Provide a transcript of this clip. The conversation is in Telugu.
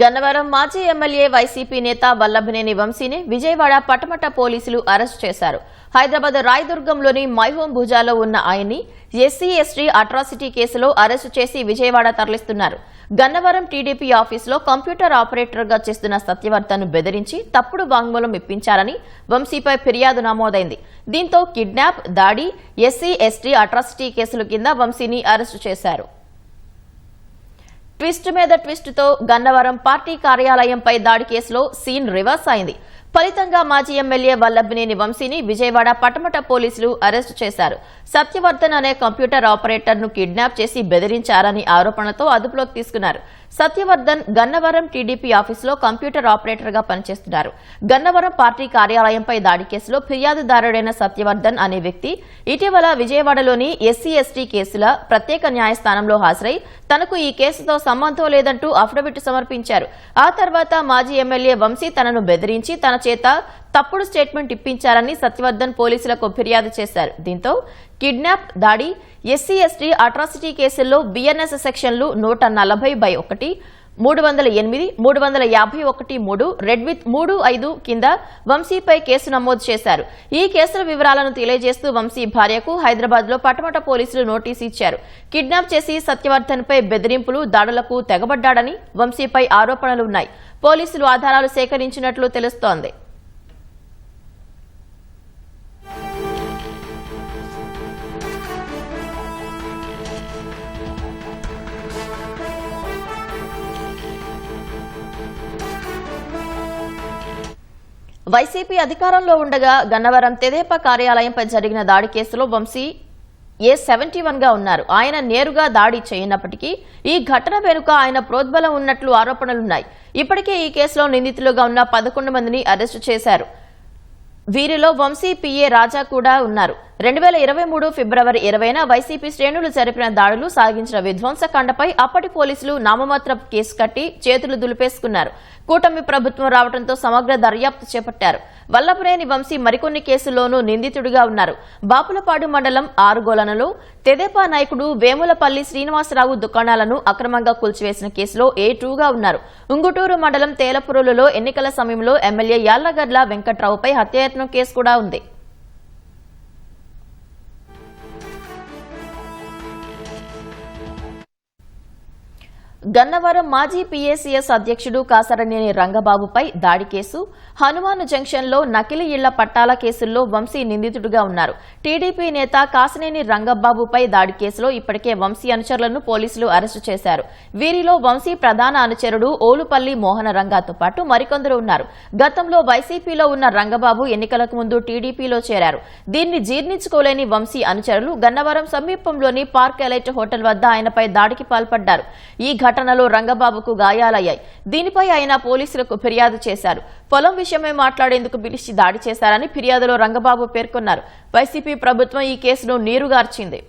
గన్నవరం మాజీ ఎమ్మెల్యే వైసీపీ నేత వల్లభనేని వంశీని విజయవాడ పటమట పోలీసులు అరెస్ట్ చేశారు. హైదరాబాద్ రాయదుర్గంలోని మైహోం భుజాలో ఉన్న ఆయన్ని ఎస్సీ ఎస్టీ అట్రాసిటీ కేసులో అరెస్టు చేసి విజయవాడ తరలిస్తున్నారు. గన్నవరం టీడీపీ ఆఫీసులో కంప్యూటర్ ఆపరేటర్గా చేస్తున్న సత్యవర్ధన్ను బెదిరించి తప్పుడు వాంగ్మూలం ఇప్పించారని వంశీపై ఫిర్యాదు నమోదైంది. దీంతో కిడ్నాప్ దాడి ఎస్సీ ఎస్టీ అట్రాసిటీ కేసుల కింద వంశీని అరెస్టు చేశారు. ట్విస్ట్ మీద ట్విస్ట్తో గన్నవరం పార్టీ కార్యాలయంపై దాడి కేసులో సీన్ రివర్స్ అయింది. ఫలితంగా మాజీ ఎమ్మెల్యే వల్లభనేని వంశీని విజయవాడ పటమట పోలీసులు అరెస్టు చేశారు. సత్యవర్ధన్ అనే కంప్యూటర్ ఆపరేటర్ను కిడ్నాప్ చేసి బెదిరించారని ఆరోపణలతో అదుపులోకి తీసుకున్నారు. సత్యవర్ధన్ గన్నవరం టీడీపీ ఆఫీసులో కంప్యూటర్ ఆపరేటర్గా పనిచేస్తున్నారు. గన్నవరం పార్టీ కార్యాలయంపై దాడి కేసులో ఫిర్యాదుదారుడైన సత్యవర్ధన్ అనే వ్యక్తి ఇటీవల విజయవాడలోని ఎస్సీ ఎస్టీ కేసుల ప్రత్యేక న్యాయస్థానంలో హాజరై తనకు ఈ కేసుతో సంబంధం లేదంటూ అఫిడవిట్ సమర్పించారు. ఆ తర్వాత మాజీ ఎమ్మెల్యే వంశీ తనను బెదిరించి తన చేత తప్పుడు స్టేట్మెంట్ ఇప్పించారని సత్యవర్ధన్ పోలీసులకు ఫిర్యాదు చేశారు. దీంతో కిడ్నాప్ దాడి ఎస్సీ ఎస్టీ అట్రాసిటీ కేసుల్లో బిఎన్ఎస్ సెక్షన్లు నూట నలభై బై ఒకటి మూడు వందల ఎనిమిది మూడు వందల యాభై ఒకటి మూడు రెడ్ విత్ మూడు ఐదు కింద వంశీపై కేసు నమోదు చేశారు. ఈ కేసుల వివరాలను తెలియజేస్తూ వంశీ భార్యకు హైదరాబాద్లో పటమట పోలీసులు నోటీసు ఇచ్చారు. కిడ్నాప్ చేసి సత్యవర్ధన్ పై బెదిరింపులు దాడులకు తెగబడ్డాడని వంశీపై ఆరోపణలున్నాయి పోలీసులు ఆధారాలు సేకరించినట్లు తెలుస్తోంది. వైసీపీ అధికారంలో ఉండగా గన్నవరం తెదేపా కార్యాలయంపై జరిగిన దాడి కేసులో వంశీ ఏ సెవెంటీ వన్గా ఉన్నారు. ఆయన నేరుగా దాడి చేయనప్పటికీ ఈ ఘటన వెనుక ఆయన ప్రోద్బలం ఉన్నట్లు ఆరోపణలున్నాయి. ఇప్పటికే ఈ కేసులో నిందితులుగా ఉన్న పదకొండు మందిని అరెస్టు చేశారు. వీరిలో వంశీ పిఏ రాజా కూడా ఉన్నారు. రెండు వేల ఇరవై మూడు ఫిబ్రవరి ఇరవైన వైసీపీ శ్రేణులు జరిపిన దాడులు సాగించిన విధ్వంసకాండపై అప్పటి పోలీసులు నామమాత్ర కేసు కట్టి చేతులు దులిపేసుకున్నారు. కూటమి ప్రభుత్వం రావడంతో సమగ్ర దర్యాప్తు చేపట్టారు. వల్లభనేని వంశీ మరికొన్ని కేసుల్లోనూ నిందితుడిగా ఉన్నారు. బాపులపాడు మండలం ఆరుగోలనలో తెదేపా నాయకుడు వేములపల్లి శ్రీనివాసరావు దుకాణాలను అక్రమంగా కూల్చివేసిన కేసులో ఏ టూగా ఉన్నారు. ఉంగుటూరు మండలం తేలపురులలో ఎన్నికల సమయంలో ఎమ్మెల్యే యాళ్ళగడ్ల వెంకట్రావుపై హత్యాయత్నం కేసు కూడా ఉంది. గన్నవరం మాజీ పీఏసీఎస్ అధ్యక్షుడు కాసరనేని రంగబాబుపై దాడి కేసు. హనుమాను జంక్షన్లో నకిలీ ఇళ్ళ పట్టాల కేసుల్లో వంశీ నిందితుడిగా ఉన్నారు. టీడీపీ నేత కాసినేని రంగబాబుపై దాడి కేసులో ఇప్పటికే వంశీ అనుచరులను పోలీసులు అరెస్టు చేశారు. వీరిలో వంశీ ప్రధాన అనుచరుడు ఓలుపల్లి మోహన రంగాతో పాటు మరికొందరు ఉన్నారు. గతంలో వైసీపీలో ఉన్న రంగబాబు ఎన్నికలకు ముందు టీడీపీలో చేరారు. దీన్ని జీర్ణించుకోలేని వంశీ అనుచరులు గన్నవరం సమీపంలోని పార్క్ ఎలైట్ హోటల్ వద్ద ఆయనపై దాడికి పాల్పడ్డారు. ఈ ఘటనలో రంగబాబుకు గాయాలయ్యాయి. దీనిపై ఆయన పోలీసులకు ఫిర్యాదు చేశారు. పొలం విషయమై మాట్లాడేందుకు పిలిచి దాడి చేశారని ఫిర్యాదులో రంగబాబు పేర్కొన్నారు. వైసీపీ ప్రభుత్వం ఈ కేసును నీరుగార్చింది.